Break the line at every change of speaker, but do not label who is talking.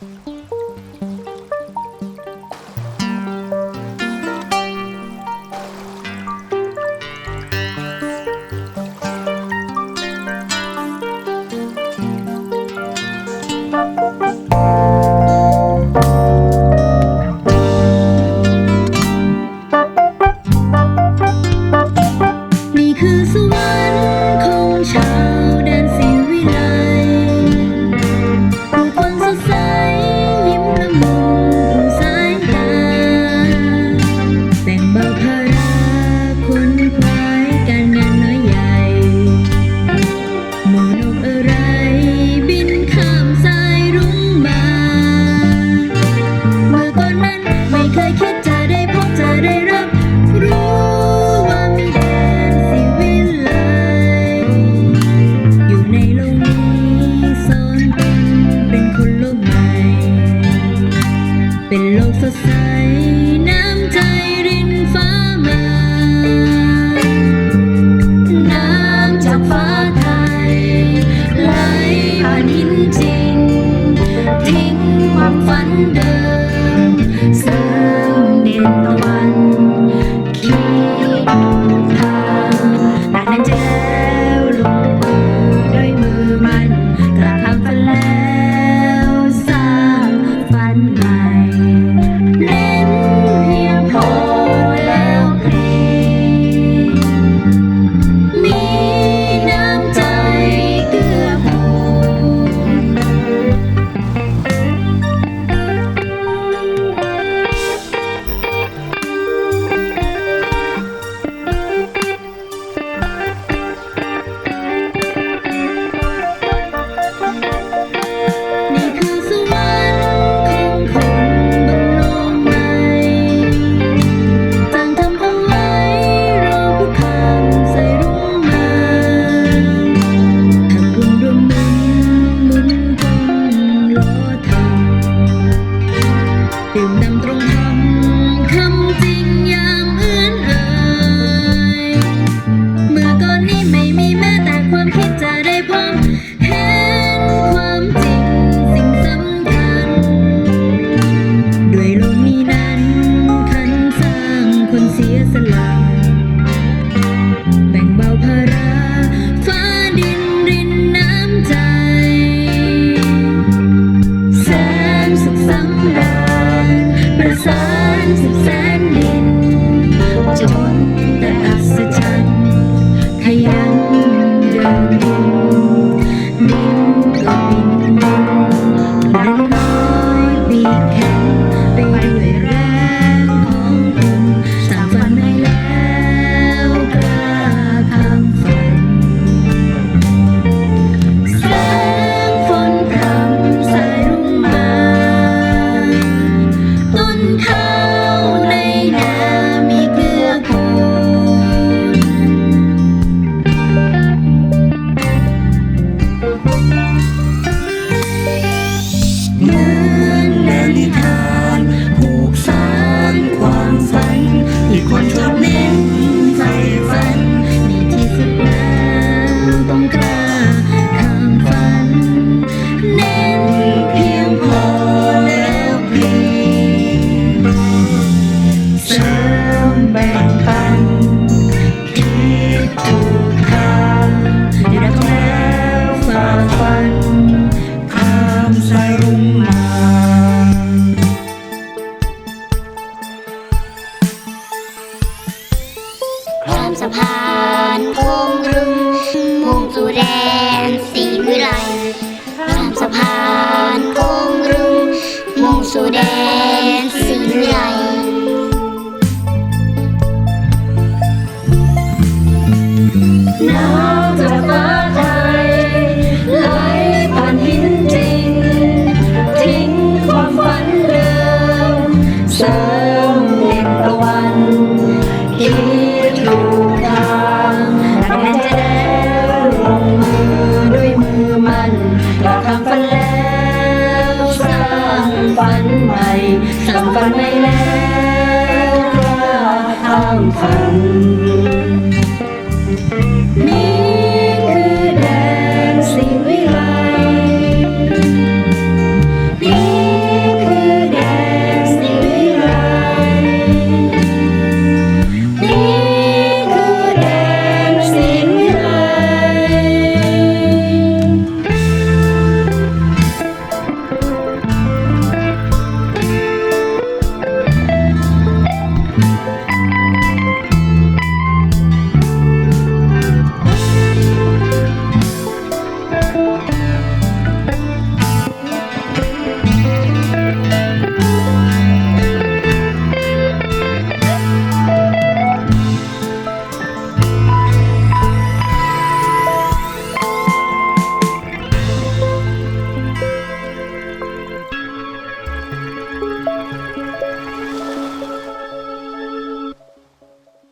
了。humanidad. น้ำจากาไทยไหลผ่านหินจริง ทิ้งความฝันเดิมเสริมเด็กตะวันคิดถูกทางแต่จะแล้วลงมือด้วยมือมันเราทำฝันแล้วสร้างฝันใหม่ทำฝันไม่แล้วข้ามฝัน